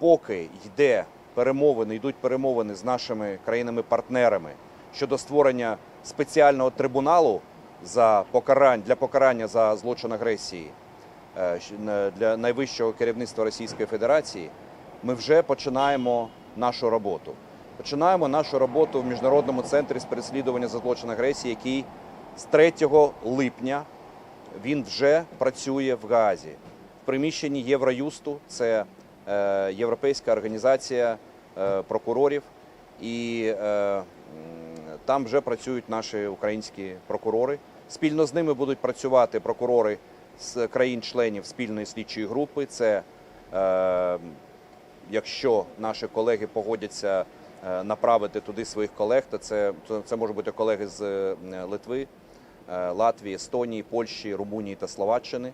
поки йде перемовини, йдуть перемовини з нашими країнами-партнерами щодо створення спеціального трибуналу за покарань для покарання за злочин агресії е, для найвищого керівництва Російської Федерації, ми вже починаємо нашу роботу. Починаємо нашу роботу в міжнародному центрі з переслідування за злочин агресії, який з 3 липня він вже працює в Гаазі. В приміщенні Євроюсту, це Європейська організація е, прокурорів, і е, там вже працюють наші українські прокурори. Спільно з ними будуть працювати прокурори з країн-членів спільної слідчої групи. Це е, якщо наші колеги погодяться е, направити туди своїх колег, то це, це можуть бути колеги з е, Литви, е, Латвії, Естонії, Польщі, Румунії та Словаччини.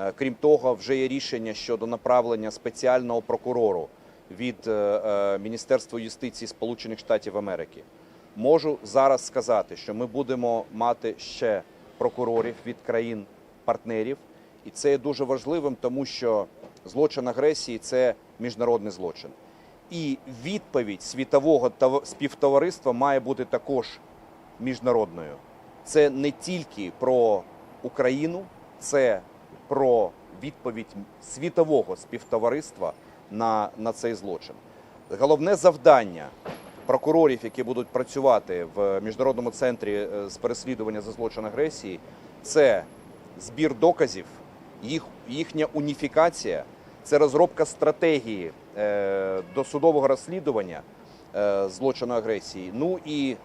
Е, Крім того, вже є рішення щодо направлення спеціального прокурору від е, е, Міністерства юстиції Сполучених Штатів Америки. Можу зараз сказати, що ми будемо мати ще прокурорів від країн-партнерів, і це є дуже важливим, тому що злочин агресії це міжнародний злочин. І відповідь світового співтовариства має бути також міжнародною. Це не тільки про Україну, це про відповідь світового співтовариства на, на цей злочин. Головне завдання прокурорів, які будуть працювати в міжнародному центрі е, з переслідування за злочин агресії, це збір доказів, їх, їхня уніфікація, це розробка стратегії е, досудового розслідування е, злочину агресії. Ну і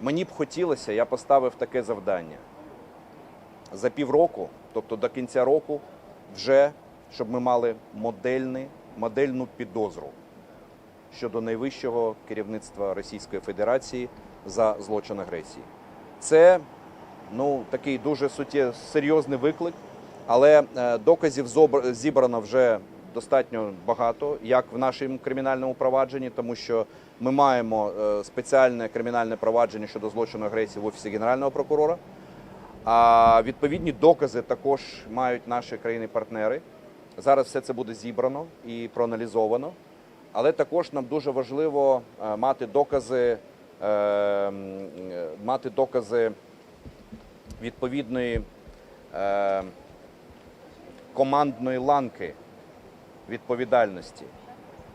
мені б хотілося, я поставив таке завдання за півроку, тобто до кінця року, вже щоб ми мали модельний, модельну підозру щодо найвищого керівництва Російської Федерації за злочин агресії. Це ну, такий дуже суттє, серйозний виклик, але е, доказів зібрано вже достатньо багато, як в нашому кримінальному провадженні, тому що ми маємо е, спеціальне кримінальне провадження щодо злочину агресії в офісі генерального прокурора. А відповідні докази також мають наші країни-партнери. Зараз все це буде зібрано і проаналізовано. Але також нам дуже важливо е, мати докази, е, е, мати докази відповідної командної ланки відповідальності.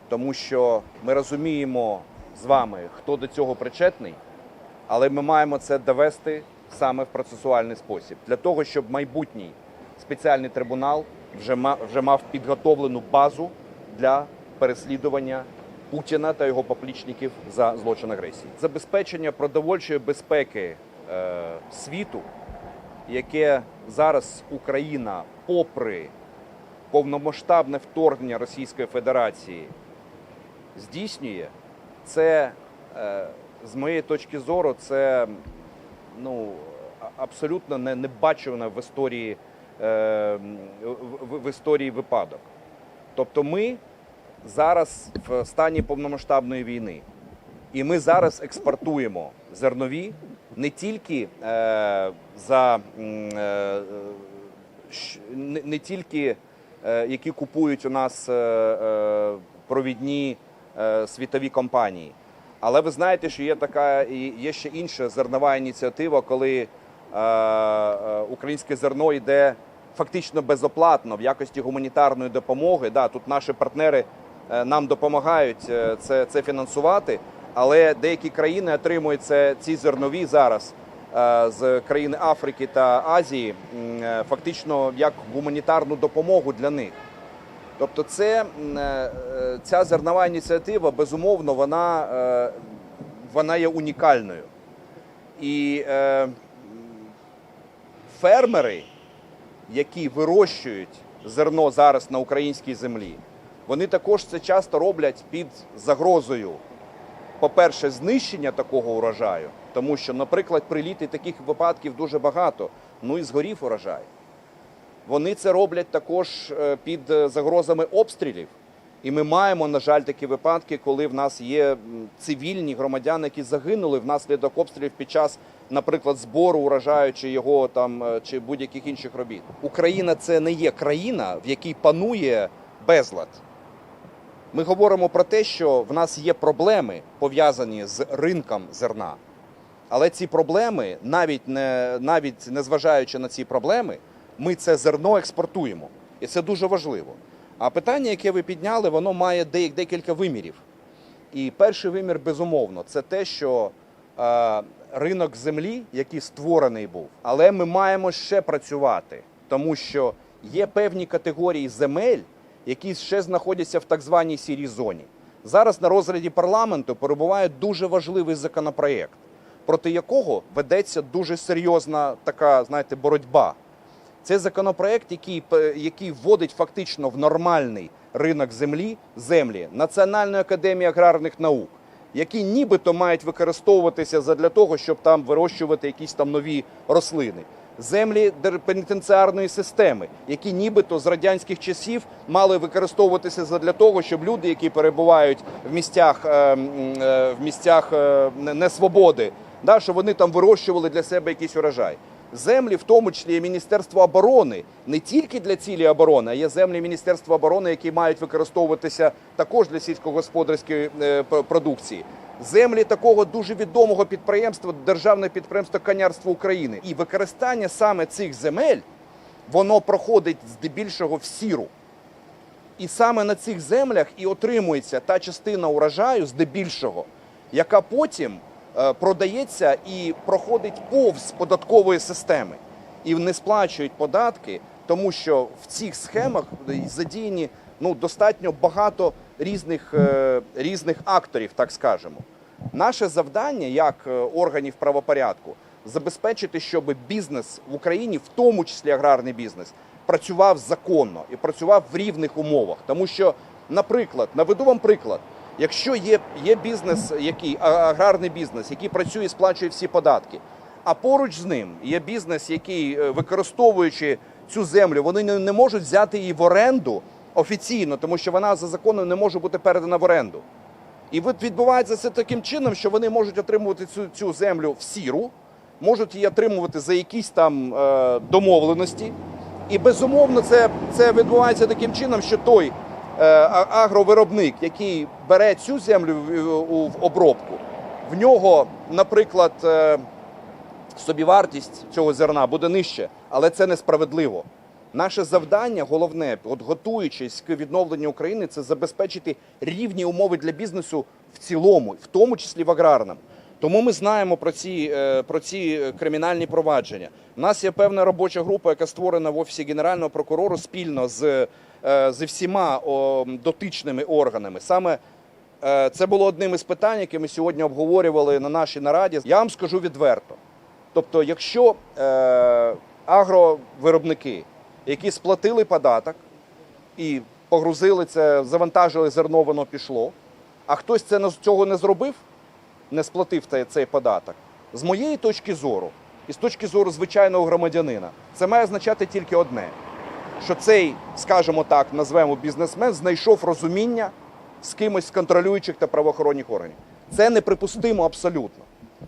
Тому що ми розуміємо з вами, хто до цього причетний, але ми маємо це довести саме в процесуальний спосіб, для того, щоб майбутній спеціальний трибунал вже мав, підготовлену базу для переслідування Путіна та його поплічників за злочин агресії. Забезпечення продовольчої безпеки е, світу, яке зараз Україна, попри повномасштабне вторгнення Російської Федерації, здійснює, це е, з моєї точки зору, це ну, абсолютно не, не бачено в історії, е, в, в- в історії випадок. Тобто ми зараз в стані повномасштабної війни, і ми зараз експортуємо зернові не тільки е, за е, не, не тільки е, які купують у нас е, е, провідні е, світові компанії. Але ви знаєте, що є така і є ще інша зернова ініціатива, коли е, е, українське зерно йде фактично безоплатно в якості гуманітарної допомоги. Да, тут наші партнери е, нам допомагають це, це фінансувати, але деякі країни отримують це, ці зернові зараз з країн Африки та Азії фактично як гуманітарну допомогу для них. Тобто, це е, е, ця зернова ініціатива, безумовно, вона, е, вона є унікальною. І е, фермери, які вирощують зерно зараз на українській землі, вони також це часто роблять під загрозою, по-перше, знищення такого урожаю, тому що, наприклад, приліти таких випадків дуже багато, ну і згорів урожай. Вони це роблять також е, під е, загрозами обстрілів. І ми маємо, на жаль, такі випадки, коли в нас є цивільні громадяни, які загинули внаслідок обстрілів під час, наприклад, збору урожаю чи його там е, чи будь-яких інших робіт. Україна це не є країна, в якій панує безлад. Ми говоримо про те, що в нас є проблеми пов'язані з ринком зерна. Але ці проблеми, навіть не навіть незважаючи на ці проблеми, ми це зерно експортуємо. І це дуже важливо. А питання, яке ви підняли, воно має де- декілька вимірів. І перший вимір, безумовно, це те, що е, ринок землі, який створений був, але ми маємо ще працювати, тому що є певні категорії земель, які ще знаходяться в так званій сірій зоні. Зараз на розгляді парламенту перебуває дуже важливий законопроєкт, проти якого ведеться дуже серйозна така, знаєте, боротьба. Це законопроект, який, який вводить фактично в нормальний ринок землі землі Національної академії аграрних наук, які нібито мають використовуватися задля того, щоб там вирощувати якісь там нові рослини. Землі пенітенціарної системи, які нібито з радянських часів мали використовуватися задля того, щоб люди, які перебувають в місцях, е, е, в місцях е, не- несвободи, да, що вони там вирощували для себе якийсь урожай. Землі, в тому числі і Міністерство оборони, не тільки для цілі оборони, а є землі Міністерства оборони, які мають використовуватися також для сільськогосподарської е, продукції. Землі такого дуже відомого підприємства, державне підприємство Конярство України. І використання саме цих земель воно проходить здебільшого в сіру. І саме на цих землях і отримується та частина урожаю, здебільшого, яка потім продається і проходить повз податкової системи. І не сплачують податки, тому що в цих схемах задіяні ну, достатньо багато різних, е, різних акторів, так скажемо. Наше завдання як е, органів правопорядку забезпечити, щоб бізнес в Україні, в тому числі аграрний бізнес, працював законно і працював в рівних умовах. Тому що, наприклад, наведу вам приклад, якщо є, є бізнес, який аграрний бізнес, який працює і сплачує всі податки, а поруч з ним є бізнес, який, е, використовуючи цю землю, вони не, не можуть взяти її в оренду офіційно, тому що вона за законом не може бути передана в оренду. І відбувається це таким чином, що вони можуть отримувати цю, цю землю в сіру, можуть її отримувати за якісь там е, домовленості. І безумовно, це, це відбувається таким чином, що той агровиробник, який бере цю землю в, обробку, в нього, наприклад, е, собівартість цього зерна буде нижче, але це несправедливо. Наше завдання, головне, от готуючись к відновленню України, це забезпечити рівні умови для бізнесу в цілому, в тому числі в аграрному. Тому ми знаємо про ці, е, про ці е, кримінальні провадження. У нас є певна робоча група, яка створена в офісі генерального прокурора спільно з, е, зі всіма дотичними органами. Саме е, це було одним із питань, які ми сьогодні обговорювали на нашій нараді. Я вам скажу відверто. Тобто, якщо е, агровиробники, які сплатили податок і погрузили це, завантажили зерно, воно пішло, а хтось це цього не зробив, не сплатив цей податок, з моєї точки зору, і з точки зору звичайного громадянина, це має означати тільки одне: що цей, скажімо так, назвемо бізнесмен, знайшов розуміння з кимось з контролюючих та правоохоронних органів. Це неприпустимо абсолютно.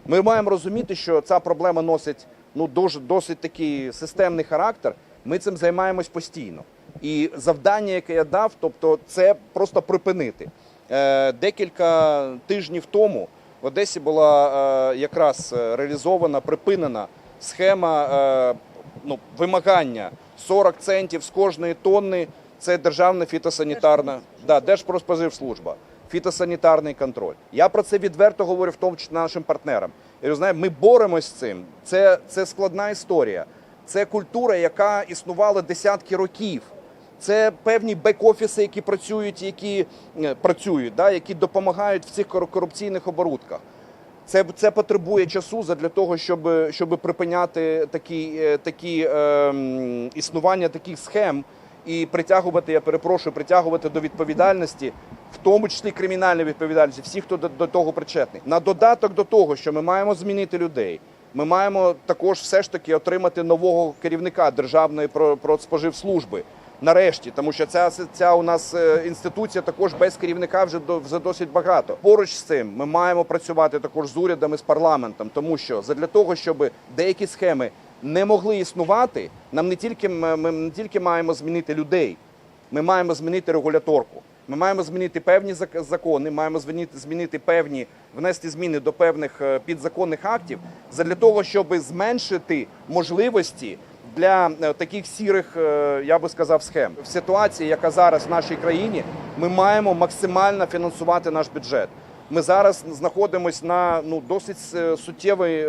Ми маємо розуміти, що ця проблема носить ну дуже досить такий системний характер. Ми цим займаємось постійно. І завдання, яке я дав, тобто, це просто припинити. Е, декілька тижнів тому в Одесі була е, якраз е, реалізована, припинена схема е, ну, вимагання 40 центів з кожної тонни. Це державна фітосанітарна да, Держпродспоживслужба, фітосанітарний контроль. Я про це відверто говорю, в тому числі нашим партнерам. Я знаю, ми боремось з цим. Це, це складна історія. Це культура, яка існувала десятки років. Це певні бек-офіси, які працюють, які е, працюють, да, які допомагають в цих кор- корупційних оборудках. Це, це потребує часу для того, щоб, щоб припиняти такі, е, такі ем, існування таких схем і притягувати, я перепрошую, притягувати до відповідальності, в тому числі кримінальної відповідальності, всіх, хто до, до того причетний. На додаток до того, що ми маємо змінити людей. Ми маємо також все ж таки отримати нового керівника Державної про- продспоживслужби. Нарешті, тому що ця, ця у нас е, інституція також без керівника вже до вже досить багато. Поруч з цим ми маємо працювати також з урядами, з парламентом, тому що задля того, щоб деякі схеми не могли існувати, нам не тільки ми не тільки маємо змінити людей, ми маємо змінити регуляторку. Ми маємо змінити певні зак- закони, маємо змінити, змінити певні, внести зміни до певних е, підзаконних актів для того, щоб зменшити можливості для е, таких сірих, е, я би сказав, схем. В ситуації, яка зараз в нашій країні, ми маємо максимально фінансувати наш бюджет. Ми зараз знаходимося на ну досить е, суттєвій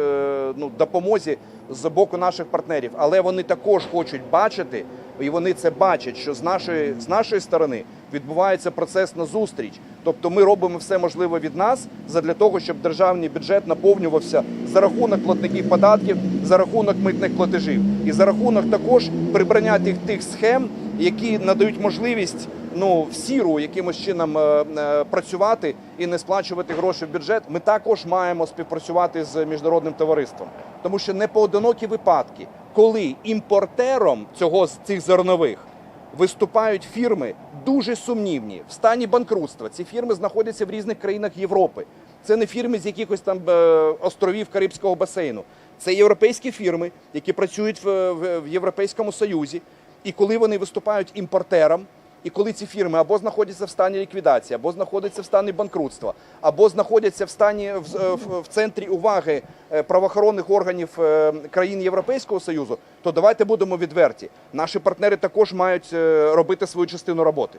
ну, допомозі з боку наших партнерів, але вони також хочуть бачити, і вони це бачать, що з нашої з нашої сторони відбувається процес на зустріч. Тобто ми робимо все можливе від нас для того, щоб державний бюджет наповнювався за рахунок платників податків, за рахунок митних платежів і за рахунок також прибрання тих тих схем, які надають можливість ну в сіру якимось чином е, е, працювати і не сплачувати гроші в бюджет. Ми також маємо співпрацювати з міжнародним товариством, тому що не поодинокі випадки, коли імпортером цього з цих зернових виступають фірми дуже сумнівні в стані банкрутства. Ці фірми знаходяться в різних країнах Європи. Це не фірми з якихось там е, островів Карибського басейну. Це європейські фірми, які працюють в, Європейському Союзі. І коли вони виступають імпортером, і коли ці фірми або знаходяться в стані ліквідації, або знаходяться в стані банкрутства, або знаходяться в стані в, в, в центрі уваги е, правоохоронних органів е, країн Європейського союзу, то давайте будемо відверті. Наші партнери також мають е, робити свою частину роботи.